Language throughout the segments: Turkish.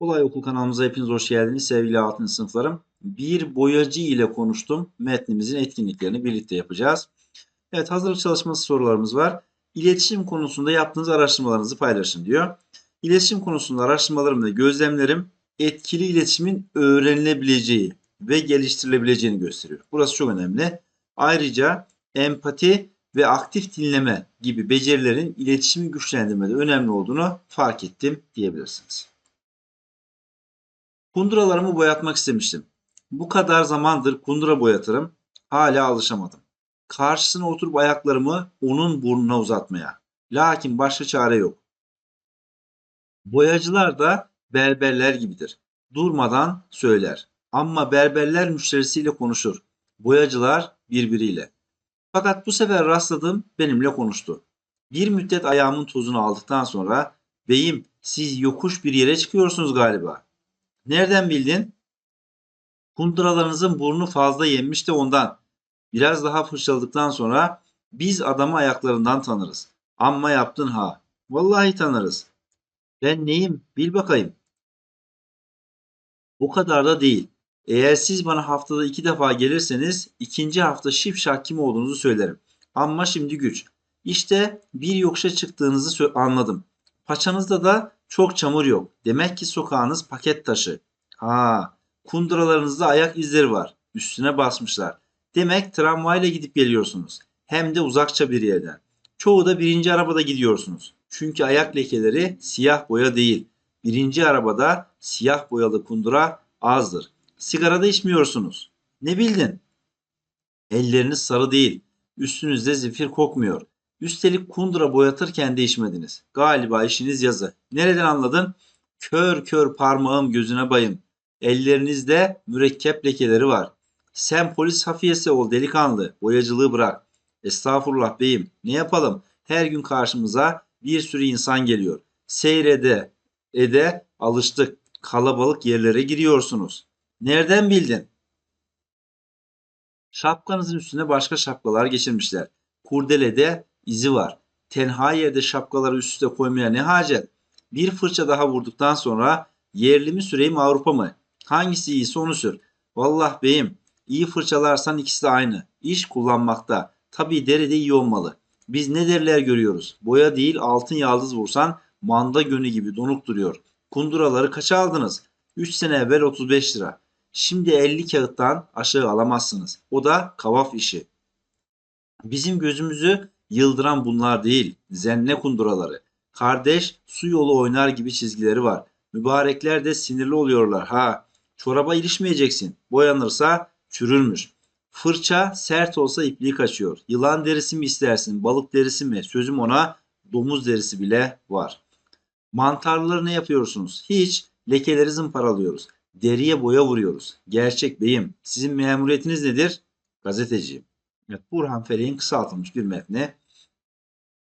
Olay Okul kanalımıza hepiniz hoş geldiniz sevgili altın sınıflarım. Bir boyacı ile konuştum. Metnimizin etkinliklerini birlikte yapacağız. Evet hazırlık çalışması sorularımız var. İletişim konusunda yaptığınız araştırmalarınızı paylaşın diyor. İletişim konusunda araştırmalarım ve gözlemlerim etkili iletişimin öğrenilebileceği ve geliştirilebileceğini gösteriyor. Burası çok önemli. Ayrıca empati ve aktif dinleme gibi becerilerin iletişimi güçlendirmede önemli olduğunu fark ettim diyebilirsiniz. Kunduralarımı boyatmak istemiştim. Bu kadar zamandır kundura boyatırım. Hala alışamadım. Karşısına oturup ayaklarımı onun burnuna uzatmaya. Lakin başka çare yok. Boyacılar da berberler gibidir. Durmadan söyler. Ama berberler müşterisiyle konuşur. Boyacılar birbiriyle. Fakat bu sefer rastladığım benimle konuştu. Bir müddet ayağımın tozunu aldıktan sonra beyim siz yokuş bir yere çıkıyorsunuz galiba. Nereden bildin? Kunduralarınızın burnu fazla yenmiş de ondan. Biraz daha fırçaladıktan sonra biz adamı ayaklarından tanırız. Amma yaptın ha. Vallahi tanırız. Ben neyim? Bil bakayım. O kadar da değil. Eğer siz bana haftada iki defa gelirseniz ikinci hafta şipşak kim olduğunuzu söylerim. Ama şimdi güç. İşte bir yokuşa çıktığınızı anladım. Paçanızda da çok çamur yok. Demek ki sokağınız paket taşı. Ha, kunduralarınızda ayak izleri var. Üstüne basmışlar. Demek tramvayla gidip geliyorsunuz. Hem de uzakça bir yerden. Çoğu da birinci arabada gidiyorsunuz. Çünkü ayak lekeleri siyah boya değil. Birinci arabada siyah boyalı kundura azdır. Sigarada içmiyorsunuz. Ne bildin? Elleriniz sarı değil. Üstünüzde zifir kokmuyor. Üstelik kundura boyatırken de içmediniz. Galiba işiniz yazı. Nereden anladın? Kör kör parmağım gözüne bayım. Ellerinizde mürekkep lekeleri var. Sen polis hafiyesi ol delikanlı. Boyacılığı bırak. Estağfurullah beyim. Ne yapalım? Her gün karşımıza bir sürü insan geliyor. Seyrede, ede alıştık. Kalabalık yerlere giriyorsunuz. Nereden bildin? Şapkanızın üstüne başka şapkalar geçirmişler. Kurdelede izi var. Tenha yerde şapkaları üst üste koymaya ne hacet? Bir fırça daha vurduktan sonra yerli mi süreyim Avrupa mı? Hangisi iyiyse onu sür. Vallah beyim iyi fırçalarsan ikisi de aynı. İş kullanmakta. Tabii deri de iyi olmalı. Biz ne deriler görüyoruz. Boya değil altın yaldız vursan manda gönü gibi donuk duruyor. Kunduraları kaça aldınız? 3 sene evvel 35 lira. Şimdi 50 kağıttan aşağı alamazsınız. O da kavaf işi. Bizim gözümüzü yıldıran bunlar değil. Zenne kunduraları. Kardeş su yolu oynar gibi çizgileri var. Mübarekler de sinirli oluyorlar. Ha çoraba ilişmeyeceksin. Boyanırsa çürürmüş. Fırça sert olsa ipliği kaçıyor. Yılan derisi mi istersin, balık derisi mi? Sözüm ona domuz derisi bile var. Mantarları ne yapıyorsunuz? Hiç. Lekeleri zımparalıyoruz. Deriye boya vuruyoruz. Gerçek beyim. Sizin memuriyetiniz nedir? Gazeteciyim. Evet, Burhan Felek'in kısaltılmış bir metni.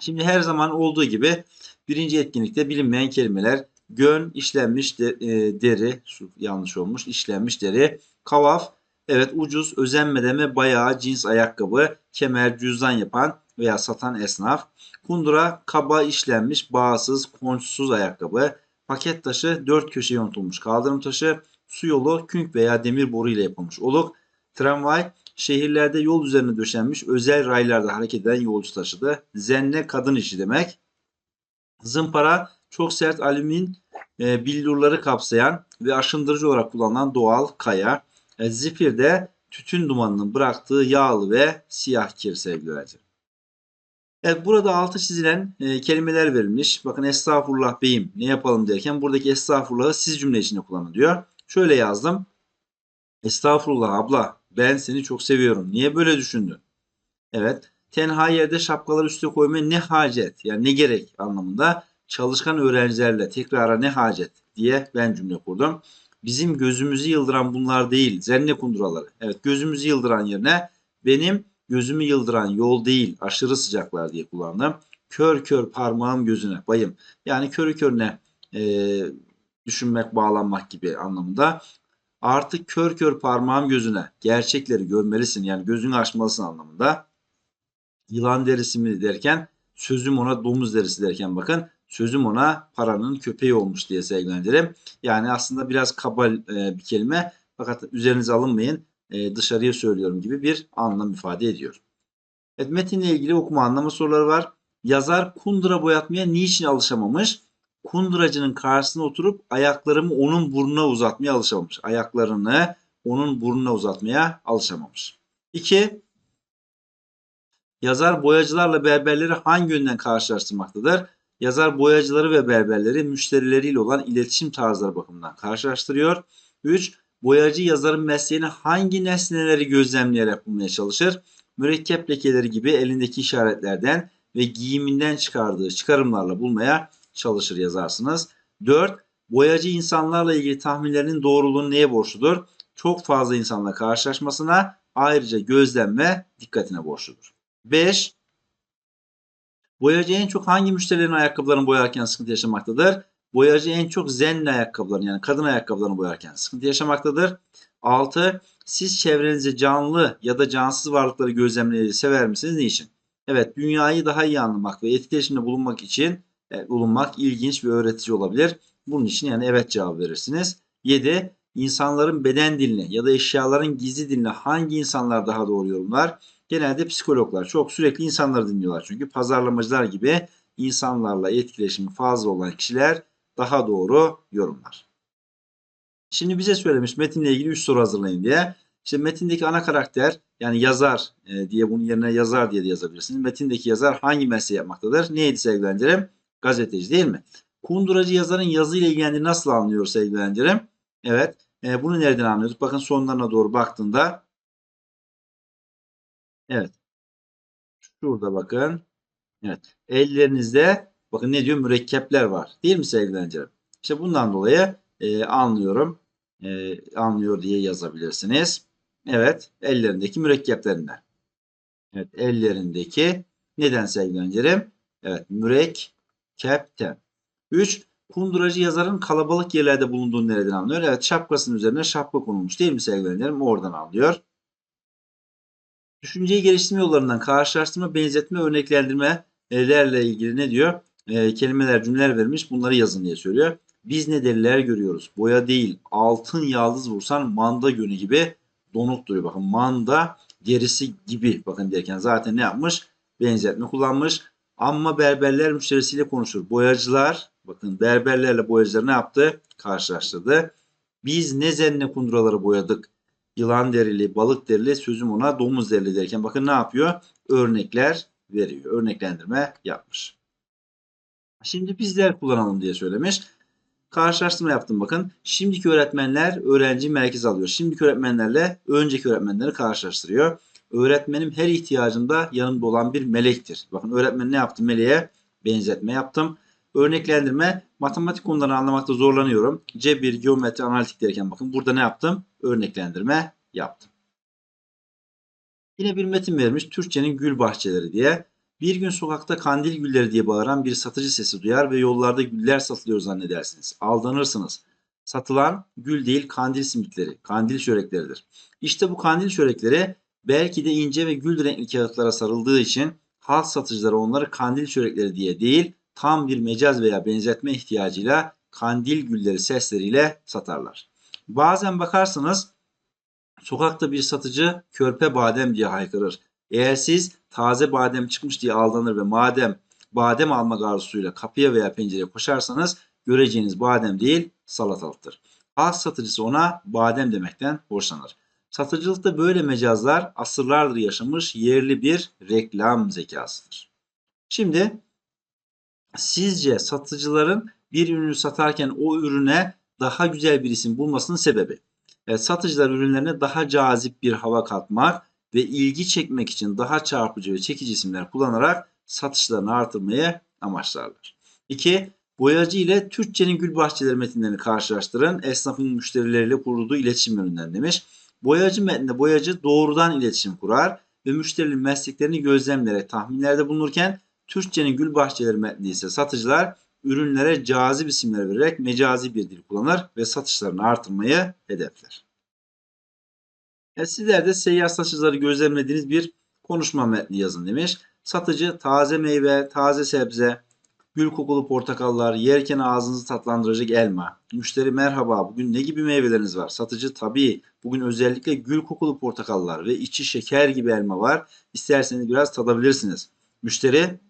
Şimdi her zaman olduğu gibi birinci etkinlikte bilinmeyen kelimeler gön, işlenmiş de- e, deri, şu yanlış olmuş, işlenmiş deri, kavaf, evet ucuz, özenmeden ve bayağı cins ayakkabı, kemer, cüzdan yapan veya satan esnaf, kundura, kaba işlenmiş, bağsız, konçsuz ayakkabı, paket taşı, dört köşe yontulmuş kaldırım taşı, su yolu, künk veya demir boru ile yapılmış oluk, tramvay, şehirlerde yol üzerine döşenmiş özel raylarda hareket eden yolcu taşıdı. Zenne kadın işi demek. Zımpara çok sert alümin e, billurları kapsayan ve aşındırıcı olarak kullanılan doğal kaya. E, zifir de tütün dumanının bıraktığı yağlı ve siyah kir sevgili öğrenciler. Evet burada altı çizilen e, kelimeler verilmiş. Bakın estağfurullah beyim ne yapalım derken buradaki estağfurullahı siz cümle içinde kullanın diyor. Şöyle yazdım. Estağfurullah abla ben seni çok seviyorum. Niye böyle düşündün? Evet. Tenha yerde şapkaları üstüne koymaya ne hacet yani ne gerek anlamında çalışkan öğrencilerle tekrara ne hacet diye ben cümle kurdum. Bizim gözümüzü yıldıran bunlar değil zenne kunduraları. Evet gözümüzü yıldıran yerine benim gözümü yıldıran yol değil aşırı sıcaklar diye kullandım. Kör kör parmağım gözüne bayım. Yani körü körüne e, düşünmek bağlanmak gibi anlamında. Artık kör kör parmağım gözüne gerçekleri görmelisin yani gözünü açmalısın anlamında. Yılan derisi mi derken Sözüm ona domuz derisi derken bakın sözüm ona paranın köpeği olmuş diye sevgilendirim. Yani aslında biraz kaba e, bir kelime fakat üzerinize alınmayın e, dışarıya söylüyorum gibi bir anlam ifade ediyor. Evet, metinle ilgili okuma anlama soruları var. Yazar kundura boyatmaya niçin alışamamış? Kunduracının karşısına oturup ayaklarımı onun burnuna uzatmaya alışamamış. Ayaklarını onun burnuna uzatmaya alışamamış. 2. Yazar boyacılarla berberleri hangi yönden karşılaştırmaktadır? Yazar boyacıları ve berberleri müşterileriyle olan iletişim tarzları bakımından karşılaştırıyor. 3. Boyacı yazarın mesleğini hangi nesneleri gözlemleyerek bulmaya çalışır? Mürekkep lekeleri gibi elindeki işaretlerden ve giyiminden çıkardığı çıkarımlarla bulmaya çalışır yazarsınız. 4. Boyacı insanlarla ilgili tahminlerinin doğruluğunu neye borçludur? Çok fazla insanla karşılaşmasına ayrıca gözlem ve dikkatine borçludur. 5. Boyacı en çok hangi müşterilerin ayakkabılarını boyarken sıkıntı yaşamaktadır? Boyacı en çok zenli ayakkabılarını yani kadın ayakkabılarını boyarken sıkıntı yaşamaktadır. 6. Siz çevrenizde canlı ya da cansız varlıkları gözlemlemeyi sever misiniz? Niçin? Evet, dünyayı daha iyi anlamak ve etkileşimde bulunmak için e, bulunmak ilginç ve öğretici olabilir. Bunun için yani evet cevap verirsiniz. 7. İnsanların beden diline ya da eşyaların gizli diline hangi insanlar daha doğru yorumlar? Genelde psikologlar. Çok sürekli insanları dinliyorlar çünkü pazarlamacılar gibi insanlarla etkileşimi fazla olan kişiler daha doğru yorumlar. Şimdi bize söylemiş metinle ilgili 3 soru hazırlayın diye. İşte metindeki ana karakter yani yazar e, diye bunun yerine yazar diye de yazabilirsiniz. Metindeki yazar hangi mesleği yapmaktadır? Neydi sevgilendirim? Gazeteci değil mi? Kunduracı yazarın yazıyla ilgilendiğini nasıl anlıyor sevgilendirim? Evet. E, bunu nereden anlıyorduk? Bakın sonlarına doğru baktığında Evet. Şurada bakın. Evet. Ellerinizde bakın ne diyor? Mürekkepler var. Değil mi sevgili öğrencilerim? İşte bundan dolayı e, anlıyorum. E, anlıyor diye yazabilirsiniz. Evet. Ellerindeki mürekkeplerinden. Evet. Ellerindeki neden sevgili öğrencilerim? Evet. Mürekkepten. 3. Kunduracı yazarın kalabalık yerlerde bulunduğunu nereden anlıyor? Evet. Şapkasının üzerine şapka konulmuş değil mi sevgili öğrencilerim? Oradan anlıyor. Düşünceyi geliştirme yollarından karşılaştırma, benzetme, örneklendirmelerle ilgili ne diyor? E, kelimeler, cümleler vermiş. Bunları yazın diye söylüyor. Biz ne deliler görüyoruz? Boya değil, altın yaldız vursan manda gönü gibi donuk duruyor. Bakın manda derisi gibi bakın derken zaten ne yapmış? Benzetme kullanmış. Amma berberler müşterisiyle konuşur. Boyacılar bakın berberlerle boyacılar ne yaptı? Karşılaştırdı. Biz ne zenne kunduraları boyadık yılan derili, balık derili sözüm ona domuz derili derken bakın ne yapıyor? Örnekler veriyor. Örneklendirme yapmış. Şimdi bizler kullanalım diye söylemiş. Karşılaştırma yaptım bakın. Şimdiki öğretmenler öğrenci merkez alıyor. Şimdiki öğretmenlerle önceki öğretmenleri karşılaştırıyor. Öğretmenim her ihtiyacımda yanımda olan bir melektir. Bakın öğretmen ne yaptı? Meleğe benzetme yaptım. Örneklendirme matematik konularını anlamakta zorlanıyorum. Cebir, geometri, analitik derken bakın burada ne yaptım? Örneklendirme yaptım. Yine bir metin vermiş Türkçenin gül bahçeleri diye. Bir gün sokakta kandil gülleri diye bağıran bir satıcı sesi duyar ve yollarda güller satılıyor zannedersiniz. Aldanırsınız. Satılan gül değil kandil simitleri, kandil çörekleridir. İşte bu kandil çörekleri belki de ince ve gül renkli kağıtlara sarıldığı için halk satıcıları onları kandil çörekleri diye değil tam bir mecaz veya benzetme ihtiyacıyla kandil gülleri sesleriyle satarlar. Bazen bakarsınız sokakta bir satıcı körpe badem diye haykırır. Eğer siz taze badem çıkmış diye aldanır ve madem badem almak arzusuyla kapıya veya pencereye koşarsanız göreceğiniz badem değil salatalıktır. Halk satıcısı ona badem demekten hoşlanır. Satıcılıkta böyle mecazlar asırlardır yaşamış yerli bir reklam zekasıdır. Şimdi Sizce satıcıların bir ürünü satarken o ürüne daha güzel bir isim bulmasının sebebi? Evet, satıcılar ürünlerine daha cazip bir hava katmak ve ilgi çekmek için daha çarpıcı ve çekici isimler kullanarak satışlarını artırmayı amaçlarlar. 2. Boyacı ile Türkçenin gül bahçeleri metinlerini karşılaştırın. Esnafın müşterileriyle kurduğu iletişim yönünden demiş. Boyacı metninde boyacı doğrudan iletişim kurar ve müşterinin mesleklerini gözlemleyerek tahminlerde bulunurken Türkçenin gül bahçeleri metni ise satıcılar ürünlere cazip isimler vererek mecazi bir dil kullanır ve satışlarını artırmayı hedefler. E sizler de seyyar satıcıları gözlemlediğiniz bir konuşma metni yazın demiş. Satıcı taze meyve, taze sebze, gül kokulu portakallar, yerken ağzınızı tatlandıracak elma. Müşteri merhaba bugün ne gibi meyveleriniz var? Satıcı tabii bugün özellikle gül kokulu portakallar ve içi şeker gibi elma var. İsterseniz biraz tadabilirsiniz. Müşteri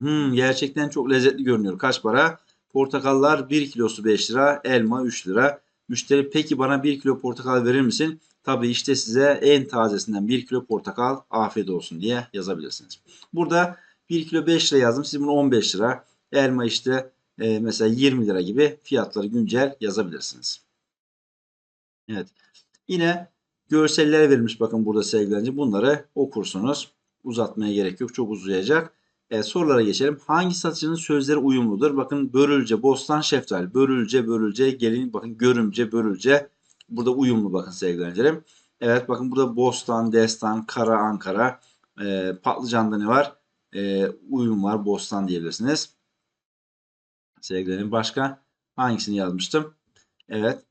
hmm, gerçekten çok lezzetli görünüyor. Kaç para? Portakallar 1 kilosu 5 lira, elma 3 lira. Müşteri peki bana 1 kilo portakal verir misin? Tabii işte size en tazesinden 1 kilo portakal afiyet olsun diye yazabilirsiniz. Burada 1 kilo 5 lira yazdım. Siz bunu 15 lira. Elma işte e, mesela 20 lira gibi fiyatları güncel yazabilirsiniz. Evet. Yine görseller verilmiş bakın burada sevgili Bunları okursunuz. Uzatmaya gerek yok. Çok uzayacak. Evet, sorulara geçelim. Hangi satıcının sözleri uyumludur? Bakın börülce, bostan, şeftali. Börülce, börülce, gelin bakın görümce, börülce. Burada uyumlu bakın sevgili Evet bakın burada bostan, destan, kara, Ankara. E, patlıcanda ne var? E, uyum var. Bostan diyebilirsiniz. Sevgilerim başka hangisini yazmıştım? Evet.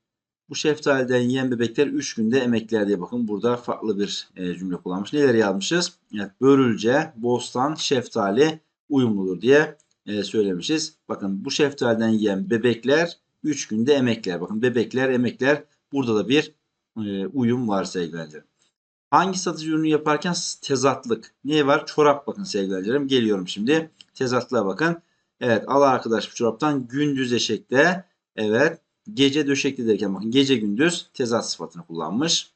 Bu şeftaliden yiyen bebekler 3 günde emekler diye bakın. Burada farklı bir e, cümle kullanmış. Neler yazmışız? Evet, börülce, bostan, şeftali uyumludur diye e, söylemişiz. Bakın bu şeftaliden yiyen bebekler 3 günde emekler. Bakın bebekler, emekler. Burada da bir e, uyum var sevgili Hangi satıcı ürünü yaparken tezatlık? Ne var? Çorap bakın sevgili Geliyorum şimdi. Tezatlığa bakın. Evet al arkadaş bu çoraptan gündüz eşekte. Evet gece döşekli derken bakın gece gündüz tezat sıfatını kullanmış.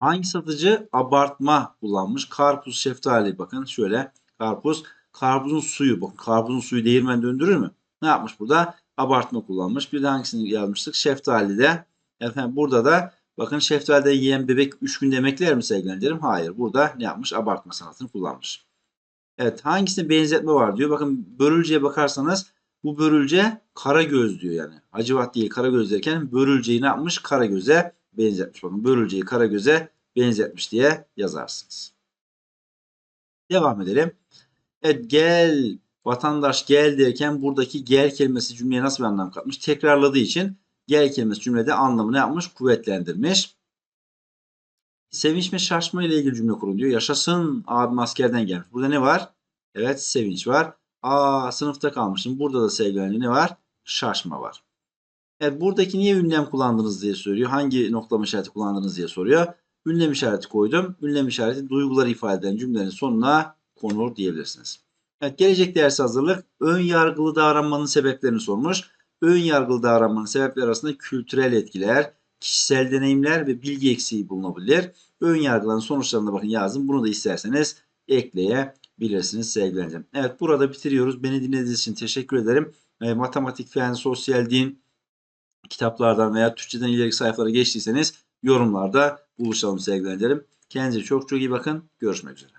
Hangi satıcı abartma kullanmış? Karpuz, şeftali bakın şöyle karpuz. Karpuzun suyu bakın karpuzun suyu değirmen döndürür mü? Ne yapmış burada? Abartma kullanmış. Bir de hangisini yazmıştık? Şeftali de. Efendim burada da bakın şeftalide yiyen bebek 3 gün emekler mi sevgilendirim? Hayır. Burada ne yapmış? Abartma sanatını kullanmış. Evet hangisine benzetme var diyor. Bakın börülceye bakarsanız bu börülce kara göz diyor yani. Hacivat değil kara göz derken börülceyi ne yapmış? Kara göze benzetmiş. Bakın börülceyi kara göze benzetmiş diye yazarsınız. Devam edelim. Evet gel vatandaş gel derken buradaki gel kelimesi cümleye nasıl bir anlam katmış? Tekrarladığı için gel kelimesi cümlede anlamı ne yapmış? Kuvvetlendirmiş. Sevinç ve şaşma ile ilgili cümle kurun diyor. Yaşasın abim askerden gelmiş. Burada ne var? Evet sevinç var. Aa sınıfta kalmışım. Burada da sevgilendi ne var? Şaşma var. Evet buradaki niye ünlem kullandınız diye soruyor. Hangi noktalama işareti kullandınız diye soruyor. Ünlem işareti koydum. Ünlem işareti duyguları ifade eden cümlenin sonuna konur diyebilirsiniz. Evet gelecek ders hazırlık. Ön yargılı davranmanın sebeplerini sormuş. Ön yargılı davranmanın sebepleri arasında kültürel etkiler, kişisel deneyimler ve bilgi eksiği bulunabilir. Ön yargıların sonuçlarına bakın yazın. Bunu da isterseniz ekleyebilirsiniz sevgili Evet burada bitiriyoruz. Beni dinlediğiniz için teşekkür ederim. E, matematik, fen, sosyal, din kitaplardan veya Türkçeden ileriki sayfalara geçtiyseniz yorumlarda buluşalım sevgili Kendinize çok çok iyi bakın. Görüşmek üzere.